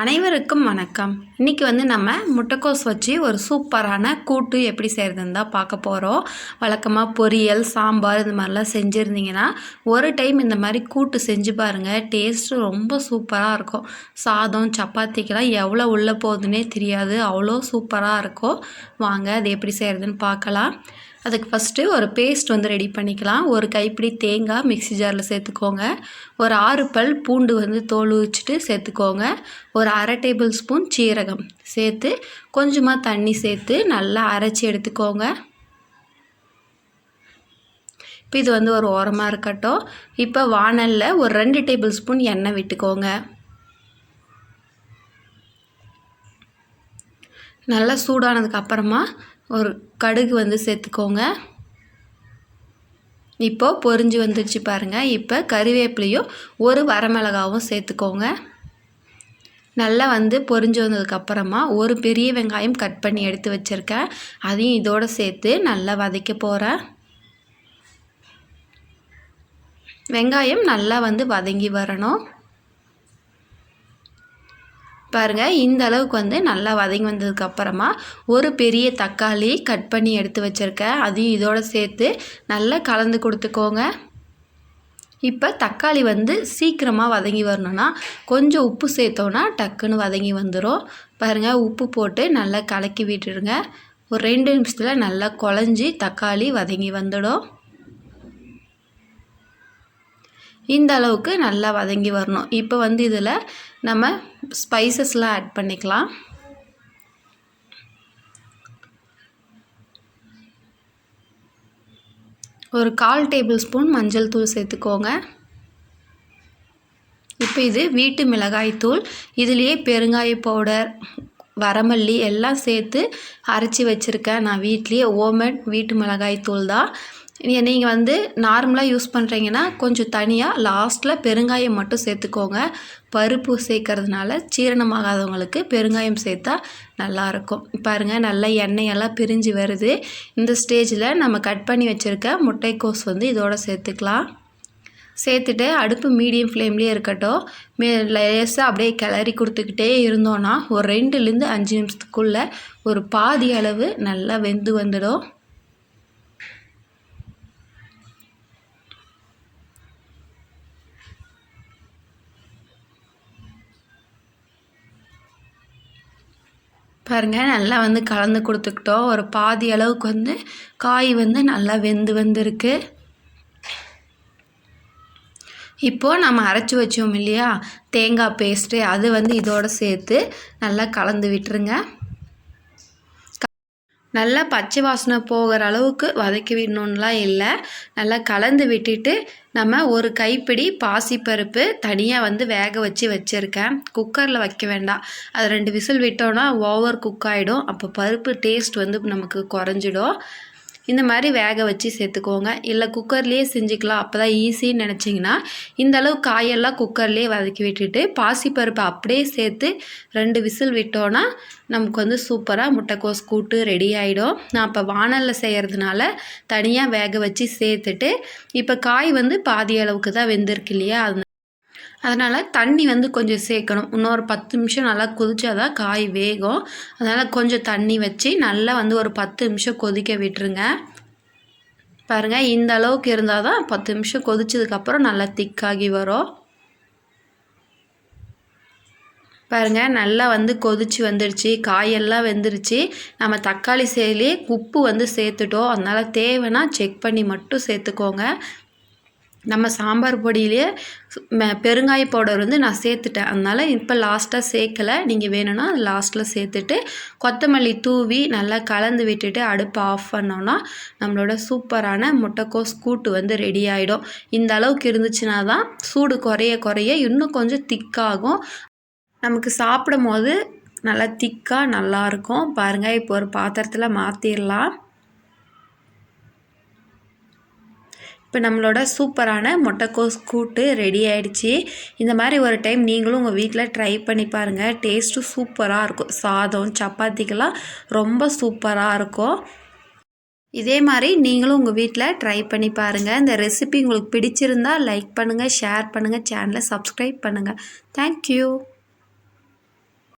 அனைவருக்கும் வணக்கம். இன்றைக்கி வந்து நம்ம முட்டைக்கோஸ் வச்சு ஒரு சூப்பரான கூட்டு எப்படி செய்கிறதுன்னு தான் பார்க்க போகிறோம் வழக்கமாக பொரியல் சாம்பார் இந்த மாதிரிலாம் செஞ்சுருந்தீங்கன்னா ஒரு டைம் இந்த மாதிரி கூட்டு செஞ்சு பாருங்கள் டேஸ்ட்டு ரொம்ப சூப்பராக இருக்கும். சாதம் சப்பாத்திக்கெலாம் எவ்வளோ உள்ளே போகுதுன்னே தெரியாது. அவ்வளோ சூப்பராக இருக்கும். வாங்க அது எப்படி செய்கிறதுன்னு பார்க்கலாம். அதுக்கு ஃபஸ்ட்டு ஒரு பேஸ்ட் வந்து ரெடி பண்ணிக்கலாம். ஒரு கைப்பிடி தேங்காய் மிக்ஸி ஜாரில் சேர்த்துக்கோங்க. ஒரு ஆறு பல் பூண்டு வந்து தோல் உரிச்சிட்டு சேர்த்துக்கோங்க. ஒரு அரை டேபிள் ஸ்பூன் சீரகம் சேர்த்து கொஞ்சமாக தண்ணி சேர்த்து நல்லா அரைச்சி எடுத்துக்கோங்க. இப்போ இது வந்து ஒரு ஓரமாக இருக்கட்டும். இப்போ வானலில் ஒரு ரெண்டு டேபிள் ஸ்பூன் எண்ணெய் விட்டுக்கோங்க. நல்லா சூடானதுக்கு அப்புறமா ஒரு கடுகு வந்து சேர்த்துக்கோங்க. இப்போது பொரிஞ்சு வந்துடுச்சு பாருங்கள் இப்போ கறிவேப்பிலையும் ஒரு வரமிளகாவும் சேர்த்துக்கோங்க. நல்லா வந்து பொரிஞ்சு வந்ததுக்கப்புறமா ஒரு பெரிய வெங்காயம் கட் பண்ணி எடுத்து வச்சுருக்கேன். அதையும் இதோடு சேர்த்து நல்லா வதக்க போகிறேன் வெங்காயம் நல்லா வந்து வதங்கி வரணும். பாருங்கள் இந்த அளவுக்கு வந்து நல்லா வதங்கி வந்ததுக்கப்புறமா ஒரு பெரிய தக்காளி கட் பண்ணி எடுத்து வச்சுருக்கேன். அதையும் இதோடு சேர்த்து நல்லா கலந்து கொடுத்துக்கோங்க. இப்போ தக்காளி வந்து சீக்கிரமாக வதங்கி வரணும்னா கொஞ்சம் உப்பு சேர்த்தோன்னா டக்குன்னு வதங்கி வந்துடும் பாருங்கள் உப்பு போட்டு நல்லா கலக்கி விட்டுடுங்க. ஒரு ரெண்டு நிமிஷத்தில் நல்லா குழஞ்சி தக்காளி வதங்கி வந்துடும். இந்த அளவுக்கு நல்லா வதங்கி வரணும். இப்போ வந்து இதில் நம்ம ஸ்பைசஸ்லாம் ஆட் பண்ணிக்கலாம். ஒரு கால் டேபிள் ஸ்பூன் மஞ்சள் தூள் சேர்த்துக்கோங்க. இப்போ இது வீட்டு மிளகாய் தூள் இதுலேயே பெருங்காய பவுடர் வரமல்லி எல்லாம் சேர்த்து அரைச்சி வச்சுருக்கேன். நான் வீட்லேயே ஓமட் வீட்டு மிளகாய் தூள் தான். நீங்கள் வந்து நார்மலாக யூஸ் பண்ணுறீங்கன்னா கொஞ்சம் தனியாக லாஸ்ட்டில் பெருங்காயம் மட்டும் சேர்த்துக்கோங்க. பருப்பு சேர்க்கறதுனால சீரணமாகாதவங்களுக்கு பெருங்காயம் சேர்த்தா நல்லாயிருக்கும். பாருங்கள் நல்லா எண்ணெயெல்லாம் பிரிஞ்சு வருது. இந்த ஸ்டேஜில் நம்ம கட் பண்ணி வச்சுருக்க முட்டைக்கோஸ் வந்து இதோட சேர்த்துக்கலாம். சேர்த்துட்டு அடுப்பு மீடியம் ஃப்ளேம்லேயே இருக்கட்டும். மே லேசாக அப்படியே கிளறி கொடுத்துக்கிட்டே இருந்தோன்னா ஒரு ரெண்டுலேருந்து அஞ்சு நிமிஷத்துக்குள்ளே ஒரு பாதி அளவு நல்லா வெந்து வந்துடும். பாருங்கள் நல்லா வந்து கலந்து கொடுத்துக்கிட்டோம். ஒரு பாதி அளவுக்கு வந்து காய் வந்து நல்லா வெந்து வந்திருக்கு. இப்போது நம்ம அரைச்சி வச்சோம் இல்லையா? தேங்காய் பேஸ்ட்டு அது வந்து இதோடு சேர்த்து நல்லா கலந்து விட்டுருங்க. நல்லா பச்சை வாசனை போகிற அளவுக்கு வதக்கி விடணுன்னெலாம் இல்லை. நல்லா கலந்து விட்டுட்டு நம்ம ஒரு கைப்பிடி பாசிப்பருப்பு தனியாக வந்து வேக வச்சு வச்சுருக்கேன். குக்கரில் வைக்க வேண்டாம். அது ரெண்டு விசில் விட்டோன்னா ஓவர் குக் ஆகிடும் அப்போ பருப்பு டேஸ்ட் வந்து நமக்கு குறைஞ்சிடும். இந்த மாதிரி வேக வச்சு சேர்த்துக்கோங்க. இல்லை குக்கர்லேயே செஞ்சுக்கலாம். அப்போ தான் ஈஸின்னு நினச்சிங்கன்னா இந்தளவு காயெல்லாம் குக்கர்லேயே வதக்கி விட்டுட்டு பாசிப்பருப்பு அப்படியே சேர்த்து ரெண்டு விசில் விட்டோன்னா நமக்கு வந்து சூப்பராக முட்டைக்கோஸ் கூட்டு ரெடி ஆகிடும் நான் இப்போ வானலில் செய்கிறதுனால தனியாக வேக வச்சு சேர்த்துட்டு இப்போ காய் வந்து பாதி அளவுக்கு தான் வெந்திருக்கு இல்லையா? அது அதனால் தண்ணி வந்து கொஞ்சம் சேர்க்கணும். இன்னொரு பத்து நிமிஷம் நல்லா கொதிச்சா தான் காய் வேகும். அதனால் கொஞ்சம் தண்ணி வச்சு நல்லா வந்து ஒரு பத்து நிமிஷம் கொதிக்க விட்டுருங்க. பாருங்கள் இந்த அளவுக்கு இருந்தால் தான் பத்து நிமிஷம் கொதிச்சதுக்கப்புறம் நல்லா திக்காகி வரும். பாருங்கள் நல்லா வந்து கொதிச்சு வந்துடுச்சு காயெல்லாம் வெந்துருச்சு. நம்ம தக்காளி சேலே உப்பு வந்து சேர்த்துட்டோம். அதனால் தேவைன்னா செக் பண்ணி மட்டும் சேர்த்துக்கோங்க. நம்ம சாம்பார் பொடியிலே பெருங்காய பவுடர் வந்து நான் சேர்த்துட்டேன். அதனால் இப்போ லாஸ்ட்டாக சேர்க்கலை. நீங்கள் வேணும்னா லாஸ்ட்டில் சேர்த்துட்டு கொத்தமல்லி தூவி நல்லா கலந்து விட்டுட்டு அடுப்பை ஆஃப் பண்ணோன்னா நம்மளோட சூப்பரான முட்டைக்கோஸ் கூட்டு வந்து ரெடி ஆகிடும் இந்த அளவுக்கு இருந்துச்சுன்னா தான் சூடு குறைய குறைய இன்னும் கொஞ்சம் திக்காகும் நமக்கு சாப்பிடும் போது நல்லா திக்காக நல்லாயிருக்கும் பாருங்கள் இப்போ ஒரு பாத்திரத்தில் மாற்றிடலாம் இப்போ நம்மளோட சூப்பரான முட்டைக்கோஸ் கூட்டு ரெடி ஆகிடுச்சி இந்த மாதிரி ஒரு டைம் நீங்களும் உங்கள் வீட்டில் ட்ரை பண்ணி பாருங்கள் டேஸ்ட்டும் சூப்பராக இருக்கும். சாதம் சப்பாத்திக்கெல்லாம் ரொம்ப சூப்பராக இருக்கும். இதே மாதிரி நீங்களும் உங்கள் வீட்டில் ட்ரை பண்ணி பாருங்கள் இந்த ரெசிபி உங்களுக்கு பிடிச்சிருந்தால் லைக் பண்ணுங்கள் ஷேர் பண்ணுங்கள் சேனலை சப்ஸ்கிரைப் பண்ணுங்கள் தேங்க்யூ